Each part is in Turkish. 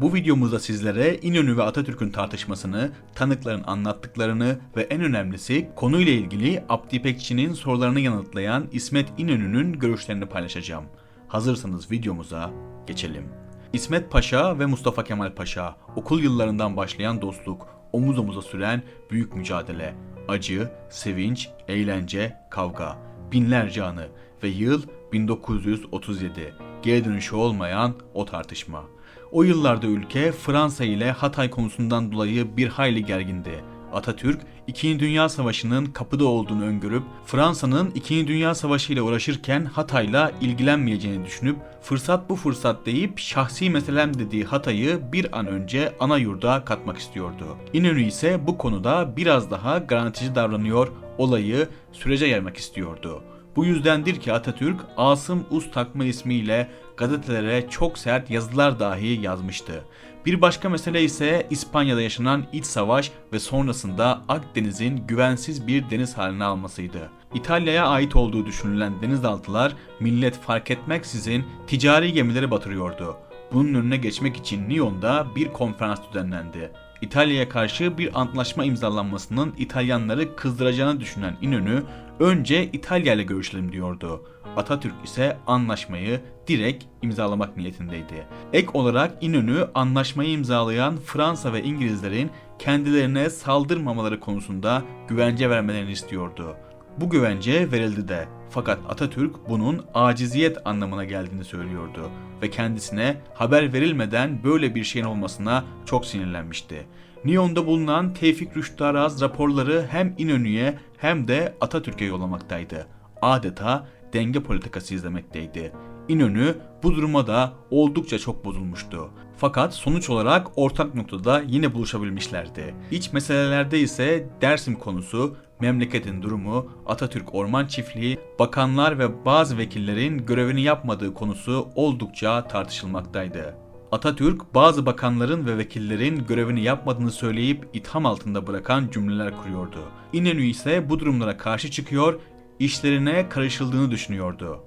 Bu videomuzda sizlere İnönü ve Atatürk'ün tartışmasını, tanıkların anlattıklarını ve en önemlisi konuyla ilgili Abdi İpekçi'nin sorularını yanıtlayan İsmet İnönü'nün görüşlerini paylaşacağım. Hazırsanız videomuza geçelim. İsmet Paşa ve Mustafa Kemal Paşa, okul yıllarından başlayan dostluk, omuz omuza süren büyük mücadele, acı, sevinç, eğlence, kavga, binlerce anı ve yıl 1937. Geri dönüşü olmayan o tartışma. O yıllarda ülke Fransa ile Hatay konusundan dolayı bir hayli gergindi. Atatürk, İkinci Dünya Savaşı'nın kapıda olduğunu öngörüp Fransa'nın İkinci Dünya Savaşı ile uğraşırken Hatay'la ilgilenmeyeceğini düşünüp fırsat bu fırsat deyip şahsi meselem dediği Hatay'ı bir an önce ana yurda katmak istiyordu. İnönü ise bu konuda biraz daha garantici davranıyor, olayı sürece yaymak istiyordu. Bu yüzdendir ki Atatürk Asım Uz takma ismiyle gazetelere çok sert yazılar dahi yazmıştı. Bir başka mesele ise İspanya'da yaşanan iç savaş ve sonrasında Akdeniz'in güvensiz bir deniz haline almasıydı. İtalya'ya ait olduğu düşünülen denizaltılar millet fark etmeksizin ticari gemileri batırıyordu. Bunun önüne geçmek için Lyon'da bir konferans düzenlendi. İtalya'ya karşı bir antlaşma imzalanmasının İtalyanları kızdıracağını düşünen İnönü önce İtalya ile görüşelim diyordu. Atatürk ise anlaşmayı direkt imzalamak niyetindeydi. Ek olarak İnönü anlaşmayı imzalayan Fransa ve İngilizlerin kendilerine saldırmamaları konusunda güvence vermelerini istiyordu. Bu güvence verildi de fakat Atatürk bunun aciziyet anlamına geldiğini söylüyordu ve kendisine haber verilmeden böyle bir şeyin olmasına çok sinirlenmişti. Nyon'da bulunan Tevfik Rüştü Araz raporları hem İnönü'ye hem de Atatürk'e yollamaktaydı. Adeta denge politikası izlemekteydi. İnönü bu duruma da oldukça çok bozulmuştu. Fakat sonuç olarak ortak noktada yine buluşabilmişlerdi. İç meselelerde ise Dersim konusu, memleketin durumu, Atatürk Orman Çiftliği, bakanlar ve bazı vekillerin görevini yapmadığı konusu oldukça tartışılmaktaydı. Atatürk bazı bakanların ve vekillerin görevini yapmadığını söyleyip itham altında bırakan cümleler kuruyordu. İnönü ise bu durumlara karşı çıkıyor, işlerine karışıldığını düşünüyordu.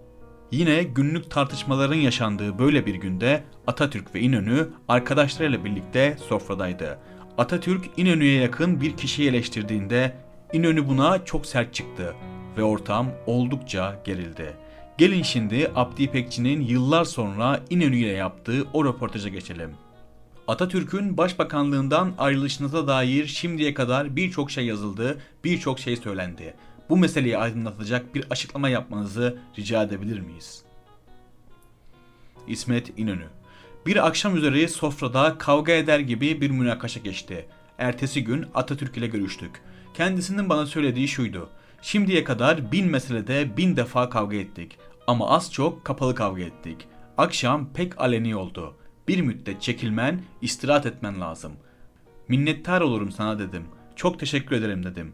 Yine günlük tartışmaların yaşandığı böyle bir günde Atatürk ve İnönü arkadaşlarıyla birlikte sofradaydı. Atatürk İnönü'ye yakın bir kişiyi eleştirdiğinde İnönü buna çok sert çıktı ve ortam oldukça gerildi. Gelin şimdi Abdi İpekçi'nin yıllar sonra İnönü ile yaptığı o röportaja geçelim. Atatürk'ün başbakanlığından ayrılışınıza dair şimdiye kadar birçok şey yazıldı, birçok şey söylendi. Bu meseleyi aydınlatacak bir açıklama yapmanızı rica edebilir miyiz? İsmet İnönü Bir akşam üzeri sofrada kavga eder gibi bir münakaşa geçti. Ertesi gün Atatürk ile görüştük. Kendisinin bana söylediği şuydu. Şimdiye kadar bin meselede bin defa kavga ettik. Ama az çok kapalı kavga ettik. Akşam pek aleni oldu. Bir müddet çekilmen, istirahat etmen lazım. Minnettar olurum sana dedim. Çok teşekkür ederim dedim.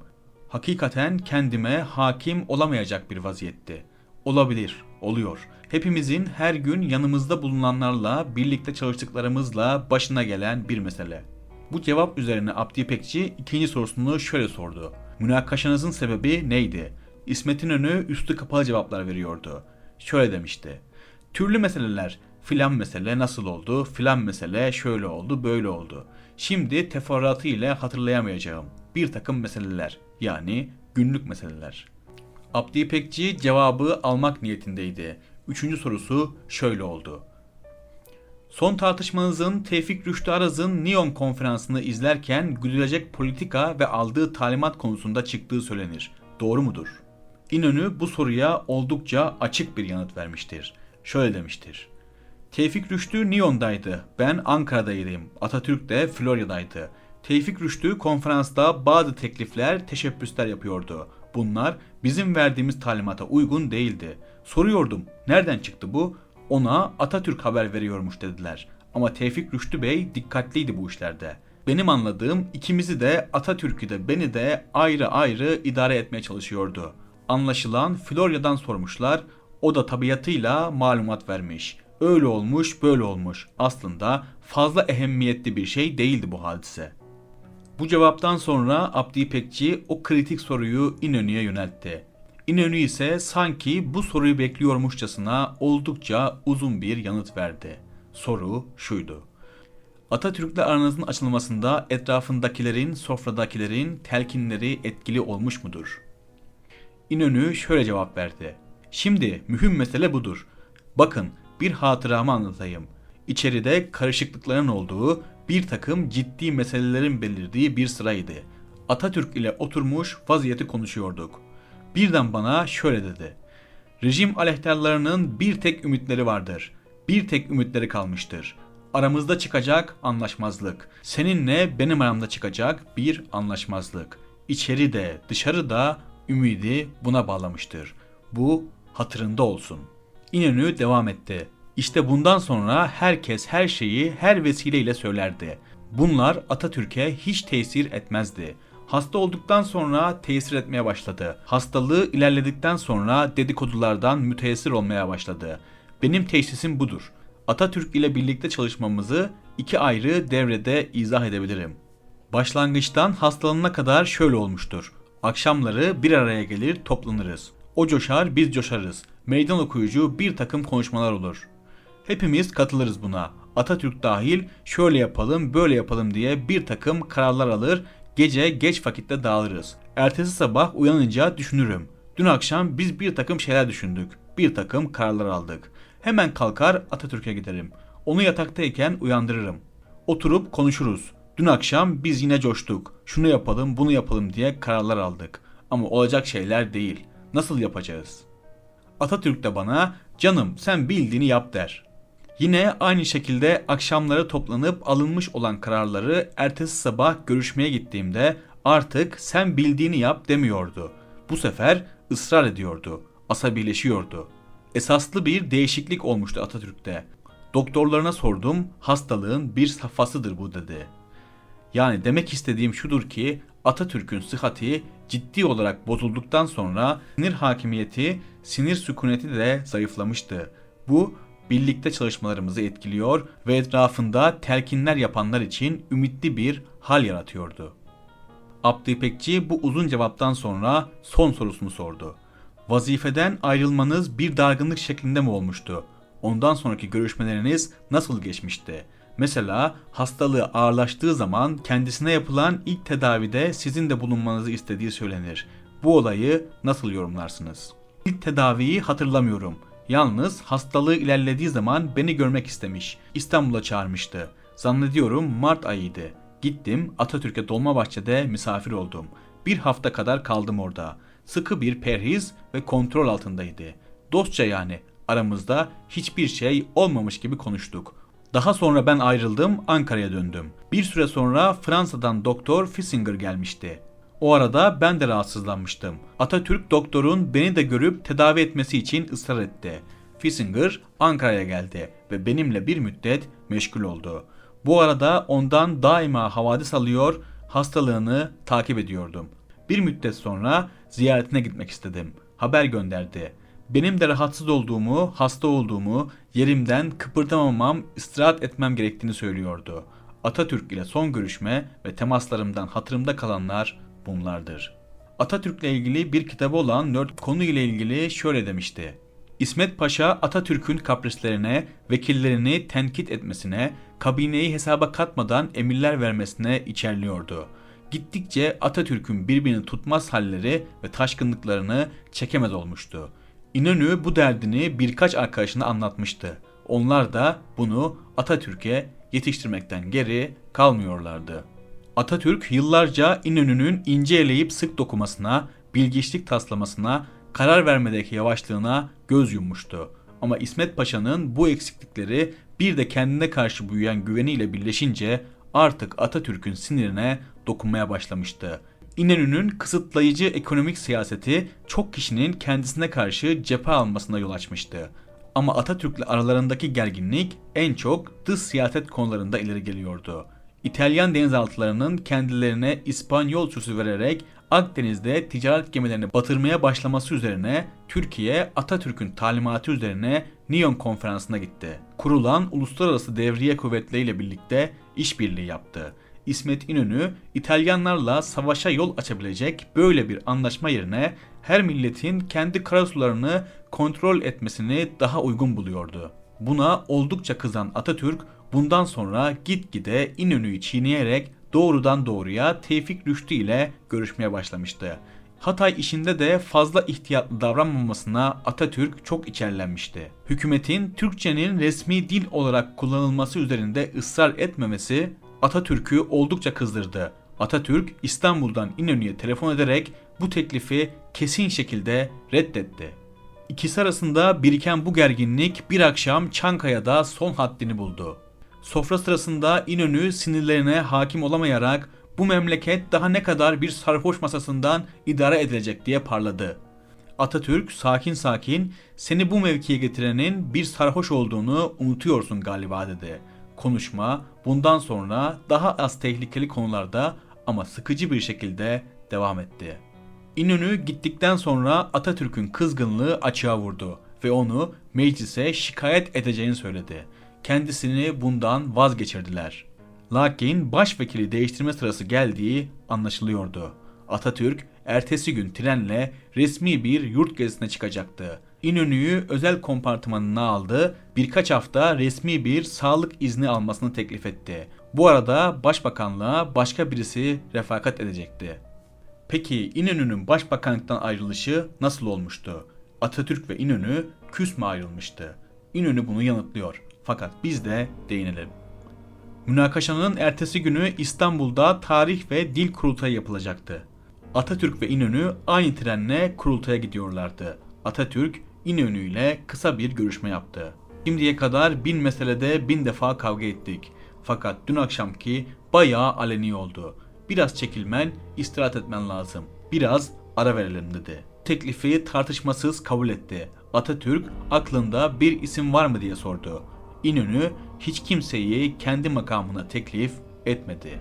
Hakikaten kendime hakim olamayacak bir vaziyetti. Olabilir, oluyor. Hepimizin her gün yanımızda bulunanlarla, birlikte çalıştıklarımızla başına gelen bir mesele. Bu cevap üzerine Abdi İpekçi ikinci sorusunu şöyle sordu. Münakaşanızın sebebi neydi? İsmet İnönü üstü kapalı cevaplar veriyordu. Şöyle demişti. Türlü meseleler, filan mesele nasıl oldu, filan mesele şöyle oldu, böyle oldu. Şimdi teferruatı ile hatırlayamayacağım. Bir takım meseleler, yani günlük meseleler. Abdi İpekçi cevabı almak niyetindeydi. Üçüncü sorusu şöyle oldu. Son tartışmanızın Tevfik Rüştü Araz'ın Neon konferansını izlerken güdülecek politika ve aldığı talimat konusunda çıktığı söylenir. Doğru mudur? İnönü bu soruya oldukça açık bir yanıt vermiştir. Şöyle demiştir. Tevfik Rüştü Neon'daydı. Ben Ankara'daydım. Atatürk de Florya'daydı. Tevfik Rüştü konferansta bazı teklifler, teşebbüsler yapıyordu. Bunlar bizim verdiğimiz talimata uygun değildi. Soruyordum, nereden çıktı bu? Ona Atatürk haber veriyormuş dediler. Ama Tevfik Rüştü Bey dikkatliydi bu işlerde. Benim anladığım ikimizi de Atatürk'ü de beni de ayrı ayrı idare etmeye çalışıyordu. Anlaşılan Florya'dan sormuşlar. O da tabiatıyla malumat vermiş. Öyle olmuş, böyle olmuş. Aslında fazla ehemmiyetli bir şey değildi bu hadise. Bu cevaptan sonra Abdi İpekçi o kritik soruyu İnönü'ye yöneltti. İnönü ise sanki bu soruyu bekliyormuşçasına oldukça uzun bir yanıt verdi. Soru şuydu. Atatürk'le aranızın açılmasında etrafındakilerin, sofradakilerin telkinleri etkili olmuş mudur? İnönü şöyle cevap verdi. Şimdi mühim mesele budur. Bakın bir hatıramı anlatayım. İçeride karışıklıkların olduğu bir takım ciddi meselelerin belirdiği bir sıraydı. Atatürk ile oturmuş vaziyeti konuşuyorduk. Birden bana şöyle dedi. Rejim aleyhtarlarının bir tek ümitleri vardır. Bir tek ümitleri kalmıştır. Aramızda çıkacak anlaşmazlık. Seninle benim aramda çıkacak bir anlaşmazlık. İçeri de dışarı da ümidi buna bağlamıştır. Bu hatırında olsun. İnönü devam etti. İşte bundan sonra herkes her şeyi her vesileyle söylerdi. Bunlar Atatürk'e hiç tesir etmezdi. Hasta olduktan sonra tesir etmeye başladı. Hastalığı ilerledikten sonra dedikodulardan müteessir olmaya başladı. Benim teşhisim budur. Atatürk ile birlikte çalışmamızı iki ayrı devrede izah edebilirim. Başlangıçtan hastalığına kadar şöyle olmuştur. Akşamları bir araya gelir toplanırız. O coşar biz coşarız. Meydan okuyucu bir takım konuşmalar olur. Hepimiz katılırız buna. Atatürk dahil şöyle yapalım böyle yapalım diye bir takım kararlar alır gece geç vakitte dağılırız. Ertesi sabah uyanınca düşünürüm. Dün akşam biz bir takım şeyler düşündük. Bir takım kararlar aldık. Hemen kalkar Atatürk'e giderim. Onu yataktayken uyandırırım. Oturup konuşuruz. Dün akşam biz yine coştuk. Şunu yapalım, bunu yapalım diye kararlar aldık. Ama olacak şeyler değil. Nasıl yapacağız? Atatürk de bana canım sen bildiğini yap der. Yine aynı şekilde akşamları toplanıp alınmış olan kararları ertesi sabah görüşmeye gittiğimde artık sen bildiğini yap demiyordu. Bu sefer ısrar ediyordu, asabileşiyordu. Esaslı bir değişiklik olmuştu Atatürk'te. Doktorlarına sordum, hastalığın bir safhasıdır bu dedi. Yani demek istediğim şudur ki Atatürk'ün sıhhati ciddi olarak bozulduktan sonra sinir hakimiyeti, sinir sükuneti de zayıflamıştı. Bu birlikte çalışmalarımızı etkiliyor ve etrafında telkinler yapanlar için ümitli bir hal yaratıyordu. Abdü İpekçi bu uzun cevaptan sonra son sorusunu sordu. Vazifeden ayrılmanız bir dargınlık şeklinde mi olmuştu? Ondan sonraki görüşmeleriniz nasıl geçmişti? Mesela hastalığı ağırlaştığı zaman kendisine yapılan ilk tedavide sizin de bulunmanızı istediği söylenir. Bu olayı nasıl yorumlarsınız? İlk tedaviyi hatırlamıyorum. Yalnız hastalığı ilerlediği zaman beni görmek istemiş. İstanbul'a çağırmıştı. Zannediyorum Mart ayıydı. Gittim Atatürk'e Dolmabahçe'de misafir oldum. Bir hafta kadar kaldım orada. Sıkı bir perhiz ve kontrol altındaydı. Dostça yani aramızda hiçbir şey olmamış gibi konuştuk. Daha sonra ben ayrıldım, Ankara'ya döndüm. Bir süre sonra Fransa'dan doktor Fissinger gelmişti. O arada ben de rahatsızlanmıştım. Atatürk doktorun beni de görüp tedavi etmesi için ısrar etti. Fissinger Ankara'ya geldi ve benimle bir müddet meşgul oldu. Bu arada ondan daima havadis alıyor, hastalığını takip ediyordum. Bir müddet sonra ziyaretine gitmek istedim. Haber gönderdi. Benim de rahatsız olduğumu, hasta olduğumu, yerimden kıpırdamamam, istirahat etmem gerektiğini söylüyordu. Atatürk ile son görüşme ve temaslarımdan hatırımda kalanlar bunlardır. Atatürk'le ilgili bir kitabı olan Nerd konu ile ilgili şöyle demişti. İsmet Paşa Atatürk'ün kaprislerine, vekillerini tenkit etmesine, kabineyi hesaba katmadan emirler vermesine içerliyordu. Gittikçe Atatürk'ün birbirini tutmaz halleri ve taşkınlıklarını çekemez olmuştu. İnönü bu derdini birkaç arkadaşına anlatmıştı. Onlar da bunu Atatürk'e yetiştirmekten geri kalmıyorlardı. Atatürk yıllarca İnönü'nün ince eleyip sık dokumasına, bilgiçlik taslamasına, karar vermedeki yavaşlığına göz yummuştu. Ama İsmet Paşa'nın bu eksiklikleri bir de kendine karşı büyüyen güveniyle birleşince artık Atatürk'ün sinirine dokunmaya başlamıştı. İnönü'nün kısıtlayıcı ekonomik siyaseti çok kişinin kendisine karşı cephe almasına yol açmıştı. Ama Atatürk'le aralarındaki gerginlik en çok dış siyaset konularında ileri geliyordu. İtalyan denizaltılarının kendilerine İspanyol süsü vererek Akdeniz'de ticaret gemilerini batırmaya başlaması üzerine Türkiye Atatürk'ün talimatı üzerine Nyon konferansına gitti. Kurulan uluslararası devriye kuvvetleriyle birlikte işbirliği yaptı. İsmet İnönü İtalyanlarla savaşa yol açabilecek böyle bir anlaşma yerine her milletin kendi karasularını kontrol etmesini daha uygun buluyordu. Buna oldukça kızan Atatürk Bundan sonra gitgide İnönü'yü çiğneyerek doğrudan doğruya Tevfik Rüştü ile görüşmeye başlamıştı. Hatay işinde de fazla ihtiyatlı davranmamasına Atatürk çok içerlenmişti. Hükümetin Türkçenin resmi dil olarak kullanılması üzerinde ısrar etmemesi Atatürk'ü oldukça kızdırdı. Atatürk İstanbul'dan İnönü'ye telefon ederek bu teklifi kesin şekilde reddetti. İkisi arasında biriken bu gerginlik bir akşam Çankaya'da son haddini buldu. Sofra sırasında İnönü sinirlerine hakim olamayarak bu memleket daha ne kadar bir sarhoş masasından idare edilecek diye parladı. Atatürk sakin sakin seni bu mevkiye getirenin bir sarhoş olduğunu unutuyorsun galiba dedi. Konuşma bundan sonra daha az tehlikeli konularda ama sıkıcı bir şekilde devam etti. İnönü gittikten sonra Atatürk'ün kızgınlığı açığa vurdu ve onu meclise şikayet edeceğini söyledi. Kendisini bundan vazgeçirdiler. Lakin başvekili değiştirme sırası geldiği anlaşılıyordu. Atatürk ertesi gün trenle resmi bir yurt gezisine çıkacaktı. İnönü'yü özel kompartımanına aldı, birkaç hafta resmi bir sağlık izni almasını teklif etti. Bu arada başbakanlığa başka birisi refakat edecekti. Peki İnönü'nün başbakanlıktan ayrılışı nasıl olmuştu? Atatürk ve İnönü küs mü ayrılmıştı? İnönü bunu yanıtlıyor. Fakat biz de değinelim. Münakaşanın ertesi günü İstanbul'da tarih ve dil kurultayı yapılacaktı. Atatürk ve İnönü aynı trenle kurultaya gidiyorlardı. Atatürk İnönü ile kısa bir görüşme yaptı. Şimdiye kadar bin meselede bin defa kavga ettik. Fakat dün akşamki bayağı aleni oldu. Biraz çekilmen, istirahat etmen lazım. Biraz ara verelim dedi. Teklifi tartışmasız kabul etti. Atatürk aklında bir isim var mı diye sordu. İnönü hiç kimseyi kendi makamına teklif etmedi.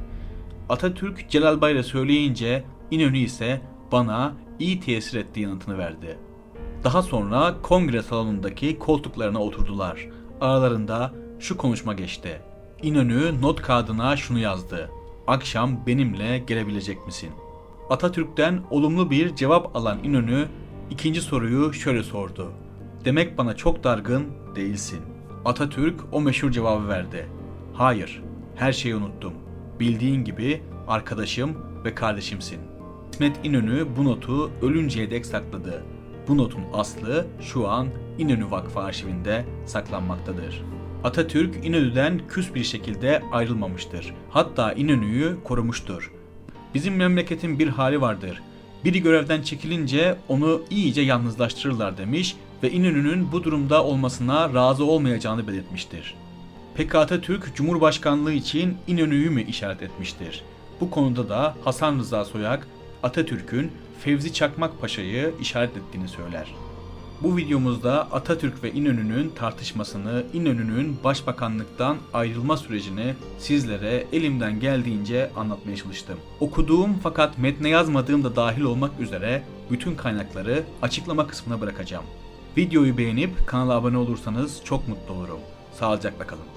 Atatürk Celal Bayar'a söyleyince İnönü ise bana iyi tesir etti yanıtını verdi. Daha sonra kongre salonundaki koltuklarına oturdular. Aralarında şu konuşma geçti. İnönü not kağıdına şunu yazdı. Akşam benimle gelebilecek misin? Atatürk'ten olumlu bir cevap alan İnönü ikinci soruyu şöyle sordu. Demek bana çok dargın değilsin. Atatürk o meşhur cevabı verdi. Hayır, her şeyi unuttum. Bildiğin gibi arkadaşım ve kardeşimsin. İsmet İnönü bu notu ölünceye dek sakladı. Bu notun aslı şu an İnönü Vakfı arşivinde saklanmaktadır. Atatürk İnönü'den küs bir şekilde ayrılmamıştır. Hatta İnönü'yü korumuştur. Bizim memleketin bir hali vardır. Biri görevden çekilince onu iyice yalnızlaştırırlar demiş ve İnönü'nün bu durumda olmasına razı olmayacağını belirtmiştir. Peki Atatürk Cumhurbaşkanlığı için İnönü'yü mü işaret etmiştir? Bu konuda da Hasan Rıza Soyak Atatürk'ün Fevzi Çakmak Paşa'yı işaret ettiğini söyler. Bu videomuzda Atatürk ve İnönü'nün tartışmasını, İnönü'nün başbakanlıktan ayrılma sürecini sizlere elimden geldiğince anlatmaya çalıştım. Okuduğum fakat metne yazmadığım da dahil olmak üzere bütün kaynakları açıklama kısmına bırakacağım. Videoyu beğenip kanala abone olursanız çok mutlu olurum. Sağlıcakla kalın.